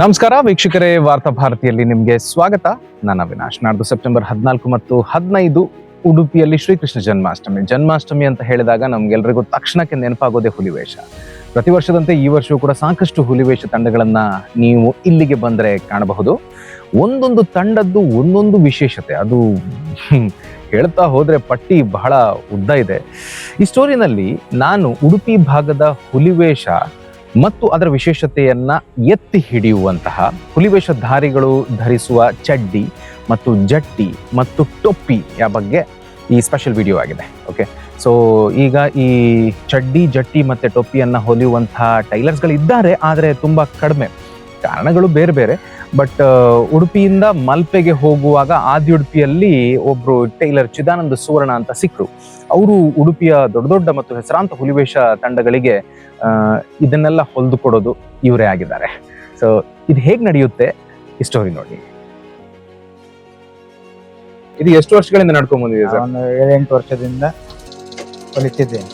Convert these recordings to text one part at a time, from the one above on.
ನಮಸ್ಕಾರ ವೀಕ್ಷಕರೇ, ವಾರ್ತಾ ಭಾರತಿಯಲ್ಲಿ ನಿಮಗೆ ಸ್ವಾಗತ. ನನ್ನ ಅವಿನಾಶ್. ನಾಡ್ದು ಸೆಪ್ಟೆಂಬರ್ ಹದಿನಾಲ್ಕು ಮತ್ತು ಹದಿನೈದು ಉಡುಪಿಯಲ್ಲಿ ಶ್ರೀಕೃಷ್ಣ ಜನ್ಮಾಷ್ಟಮಿ. ಜನ್ಮಾಷ್ಟಮಿ ಅಂತ ಹೇಳಿದಾಗ ನಮ್ಗೆಲ್ರಿಗೂ ತಕ್ಷಣಕ್ಕೆ ನೆನಪಾಗೋದೇ ಹುಲಿವೇಶ ಪ್ರತಿ ವರ್ಷದಂತೆ ಈ ವರ್ಷವೂ ಕೂಡ ಸಾಕಷ್ಟು ಹುಲಿವೇಶ ತಂಡಗಳನ್ನ ನೀವು ಇಲ್ಲಿಗೆ ಬಂದರೆ ಕಾಣಬಹುದು. ಒಂದೊಂದು ತಂಡದ್ದು ಒಂದೊಂದು ವಿಶೇಷತೆ. ಅದು ಹೇಳ್ತಾ ಹೋದ್ರೆ ಪಟ್ಟಿ ಬಹಳ ಉದ್ದ ಇದೆ. ಈ ಸ್ಟೋರಿನಲ್ಲಿ ನಾನು ಉಡುಪಿ ಭಾಗದ ಹುಲಿವೇಷ ಮತ್ತು ಅದರ ವಿಶೇಷತೆಯನ್ನ ಎತ್ತಿ ಹಿಡಿಯುವಂತಹ ಹುಲಿವೇಷಧಾರಿಗಳು ಧರಿಸುವ ಚಡ್ಡಿ ಮತ್ತು ಜಟ್ಟಿ ಮತ್ತು ಟೊಪ್ಪಿಯ ಬಗ್ಗೆ ಈ ಸ್ಪೆಷಲ್ ವಿಡಿಯೋ ಆಗಿದೆ ಓಕೆ ಸೊ ಈಗ ಈ ಚಡ್ಡಿ, ಜಟ್ಟಿ ಮತ್ತೆ ಟೊಪ್ಪಿಯನ್ನು ಹೊಲಿಯುವಂತಹ ಟೈಲರ್ಸ್ಗಳಿದ್ದಾರೆ, ಆದರೆ ತುಂಬಾ ಕಡಿಮೆ. ಕಾರಣಗಳು ಬೇರೆ ಬೇರೆ. ಬಟ್ ಉಡುಪಿಯಿಂದ ಮಲ್ಪೆಗೆ ಹೋಗುವಾಗ ಆದಿ ಉಡುಪಿಯಲ್ಲಿ ಒಬ್ರು ಟೈಲರ್ ಚಿದಾನಂದ ಸುವರ್ಣ ಅಂತ ಸಿಕ್ಕರು ಅವರು ಉಡುಪಿಯ ದೊಡ್ಡ ದೊಡ್ಡ ಮತ್ತು ಹೆಸರಾಂತ ಹುಲಿವೇಷ ತಂಡಗಳಿಗೆ ಇದನ್ನೆಲ್ಲ ಹೊಲಿದು ಕೊಡೋದು ಇವರೇ ಆಗಿದ್ದಾರೆ. ಸೊ ಇದು ಹೇಗೆ ನಡೆಯುತ್ತೆ? ಈ ನೋಡಿ. ಇದು ಎಷ್ಟು ವರ್ಷಗಳಿಂದ ನಡ್ಕೊಂಡ್ ಬಂದಿದೆ ಒಂದು ಏಳೆಂಟು ವರ್ಷದಿಂದ ಹೊಲಿತಿದ್ದೇನೆ.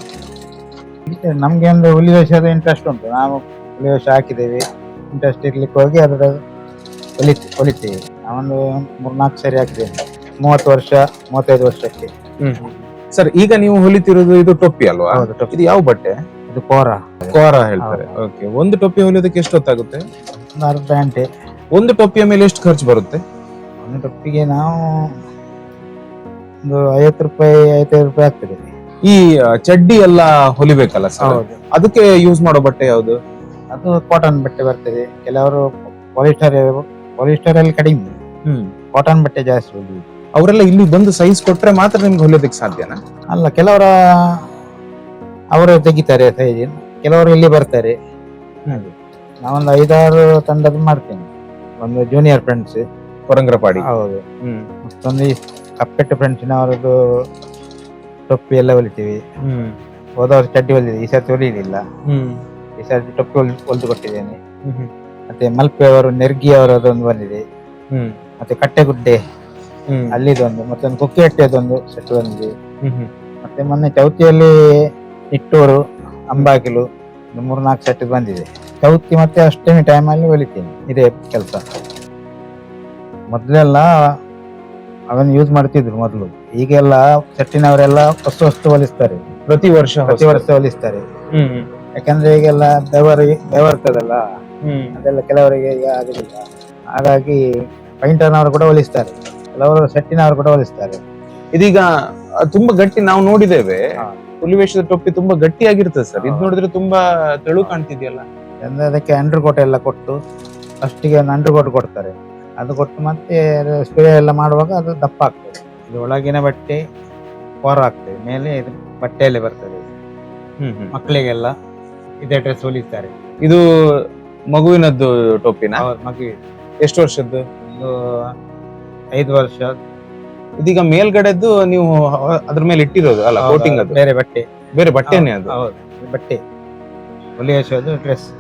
ನಮಗೆ ಒಂದು ಹುಲಿವೇಷದ ಇಂಟ್ರೆಸ್ಟ್ ಉಂಟು. ನಾವು ಹುಲಿವೇಷ ಹಾಕಿದ್ದೇವೆ. ಇಂಟ್ರೆಸ್ಟ್ ಇರ್ಲಿಕ್ಕೆ ಹೋಗಿ ಅದರ ಹೊಲಿ ಹೊಲಿತೀವಿ ನಾವೊಂದು ಮೂರ್ನಾಲ್ಕು ಸರಿ ಹಾಕಿದ್ದೇನೆ ಮೂವತ್ತು ವರ್ಷ ಮೂವತ್ತೈದು ವರ್ಷಕ್ಕೆ. ಸರ್ ಈಗ ನೀವು ಹೊಲಿತಿರೋದು ಇದು ಟೊಪ್ಪಿ ಅಲ್ವಾ? ಹೌದು ಟೊಪ್ಪಿ. ಇದು ಯಾವ ಬಟ್ಟೆ? ಇದು ಕೋರ. ಕೋರ ಹೇಳ್ತಾರೆ. ಓಕೆ. ಒಂದು ಟೊಪ್ಪಿ ಹೊಲಿಯೋದಕ್ಕೆ ಎಷ್ಟು ಹೊತ್ತಾಗುತ್ತೆ? ಒಂದು ಅರ್ಧ ಗಂಟೆ. ಒಂದು ಟೊಪ್ಪಿಯ ಮೇಲೆ ಎಷ್ಟು ಖರ್ಚು ಬರುತ್ತೆ? ಒಂದು ಟೊಪ್ಪಿಗೆ ನಾವು ಒಂದು ಐವತ್ತು ರೂಪಾಯಿ ಐವತ್ತೈದು ರೂಪಾಯಿ ಆಗ್ತದೆ. ಈ ಆ, ಚಡ್ಡಿ ಎಲ್ಲ ಹೊಲಿಬೇಕಲ್ಲ ಸರ್? ಹೌದು. ಅದಕ್ಕೆ ಯೂಸ್ ಮಾಡೋ ಬಟ್ಟೆ ಯಾವುದು? ಅದು ಕಾಟನ್ ಬಟ್ಟೆ ಬರ್ತದೆ. ಕೆಲವರು ಪಾಲಿಸ್ಟರ್ ಪಾಲಿಸ್ಟರ್ ಅಲ್ಲಿ ಕಡಿಮೆ. ಹ್ಮ್. ಕಾಟನ್ ಬಟ್ಟೆ ಜಾಸ್ತಿ ಹೋಗಿ ಅವರೆಲ್ಲ ಇಲ್ಲಿ ಬಂದು ಸೈಜ್ ಕೊಟ್ರೆ ಮಾತ್ರ ನಿಮ್ಗೆ ಹೊಲಿಯೋದಕ್ಕೆ ಸಾಧ್ಯನಾ? ಅಲ್ಲ ಕೆಲವರ ಅವರು ತೆಗಿತಾರೆ ಸೈಜ್ ಕೆಲವರು ಇಲ್ಲಿ ಬರ್ತಾರೆ. ಹಾಗೆ. ನಾವೊಂದು ಐದಾರು ತಂಡದ ಮಾಡ್ತೇನೆ. ಒಂದು ಜೂನಿಯರ್ ಫ್ರೆಂಡ್ಸ್ ಕೊರಂಗ್ರಪಾಡಿ. ಹೌದು. ಹ್ಮ್. ಮತ್ತೊಂದು ಈ ಕಪ್ಪೆಟ್ಟು ಫ್ರೆಂಡ್ಸಿನವರದ್ದು ಟೊಪ್ಪಿ ಎಲ್ಲ ಹೊಲಿತೀವಿ. ಹ್ಮ್. ಹೋದವರು ಚಡ್ಡಿ ಹೊಲಿದೆ ಈ ಸರ್ತಿ ಹೊಲಿಲಿಲ್ಲ. ಹ್ಮ್. ಈ ಸರ್ತಿ ಟೊಪ್ಪಿ ಹೊಲ್ ಹೊಲಿದು ಕೊಟ್ಟಿದ್ದೇನೆ. ಹ್ಮ್. ಮತ್ತೆ ಮಲ್ಪೆ ಅವರು ನೆರ್ಗಿ ಅವರದೊಂದು ಬಂದಿದೆ. ಹ್ಮ್. ಮತ್ತೆ ಕಟ್ಟೆಗುಡ್ಡೆ ಹ್ಮ್. ಅಲ್ಲಿದೊಂದು ಮತ್ತೊಂದು ಕುಕ್ಕಿಹಟ್ಟಿಯದೊಂದು ಸೆಟ್ ಬಂದಿದೆ. ಹ್ಮ್ ಮತ್ತೆ ಮೊನ್ನೆ ಚೌತಿಯಲ್ಲಿ ನಿಟ್ಟೂರು ಅಂಬಾಗಿಲು ಒಂದು ಮೂರು ನಾಲ್ಕು ಸೆಟ್ ಬಂದಿದೆ. ಚೌತಿ ಮತ್ತೆ ಅಷ್ಟಮಿ ಟೈಮಲ್ಲಿ ಹೊಲಿತೀನಿ. ಇದೇ ಕೆಲಸ. ಮೊದಲೆಲ್ಲ ಅವನ್ ಯೂಸ್ ಮಾಡ್ತಿದ್ರು ಮೊದಲು. ಈಗೆಲ್ಲ ಸೆಟ್ಟಿನವರೆಲ್ಲ ಹೊಸ ವಸ್ತು ಹೊಲಿಸ್ತಾರೆ. ಪ್ರತಿ ವರ್ಷ ಪ್ರತಿ ವರ್ಷ ಹೊಲಿಸ್ತಾರೆ. ಹ್ಮ್ ಯಾಕಂದ್ರೆ ಈಗೆಲ್ಲ ಬೆವರ್ ಬೆವರ್ತದಲ್ಲ. ಹ್ಮ್ ಅದೆಲ್ಲ ಕೆಲವರಿಗೆ ಆಗುದಿಲ್ಲ. ಹಾಗಾಗಿ ಪೈಂಟರ್ನವರು ಕೂಡ ಹೊಲಿಸ್ತಾರೆ. ಕೆಲವರು ಸೆಟ್ಟಿನವರು ಕೂಡ ಹೊಲಿಸ್ತಾರೆ. ಇದೀಗ ತುಂಬಾ ಗಟ್ಟಿ ನಾವು ನೋಡಿದ್ದೇವೆ. ಹುಲಿವೇಷದ ಟೊಪ್ಪಿ ತುಂಬಾ ಗಟ್ಟಿಯಾಗಿರ್ತದೆ ಸರ್. ಇದು ನೋಡಿದ್ರೆ ತುಂಬಾ ತೆಳು ಕಾಣ್ತಿದ್ಯಲ್ಲ. ಅಂದ್ರೆ ಅದಕ್ಕೆ ಅಂಡರ್ ಕೋಟ್ ಎಲ್ಲ ಕೊಟ್ಟು ಫಸ್ಟಿಗೆ ಒಂದು ಅಂಡರ್ ಕೋಟ್ ಕೊಡ್ತಾರೆ. ಅದು ಕೊಟ್ಟು ಮತ್ತೆ ಸ್ಪ್ರೇ ಎಲ್ಲ ಮಾಡುವಾಗ ಅದು ದಪ್ಪ ಆಗ್ತದೆ. ಇದು ಒಳಗಿನ ಬಟ್ಟೆ ಹೊರ ಆಗ್ತದೆ. ಮೇಲೆ ಇದು ಬಟ್ಟೆಯಲ್ಲೇ ಬರ್ತದೆ. ಮಕ್ಕಳಿಗೆಲ್ಲ ಇದೇ ಡ್ರೆಸ್ ಹೊಲಿತಾರೆ ಇದು ಮಗುವಿನದ್ದು ಟೋಪಿನ? ಮಗುವಿಗೆ ಎಷ್ಟು ವರ್ಷದ್ದು? ಒಂದು ಐದು ವರ್ಷ. ಇದೀಗ ಮೇಲ್ಗಡೆದ್ದು ನೀವು ಹ- ಅದ್ರ ಮೇಲೆ ಇಟ್ಟಿರೋದು ಅಲ್ಲ ಕೋಟಿಂಗ್ ಅದು? ಬೇರೆ ಬಟ್ಟೆ. ಬೇರೆ ಬಟ್ಟೆನೇ ಅದು? ಹೌದು ಬಟ್ಟೆ. ಅದು ಡ್ರೆಸ್.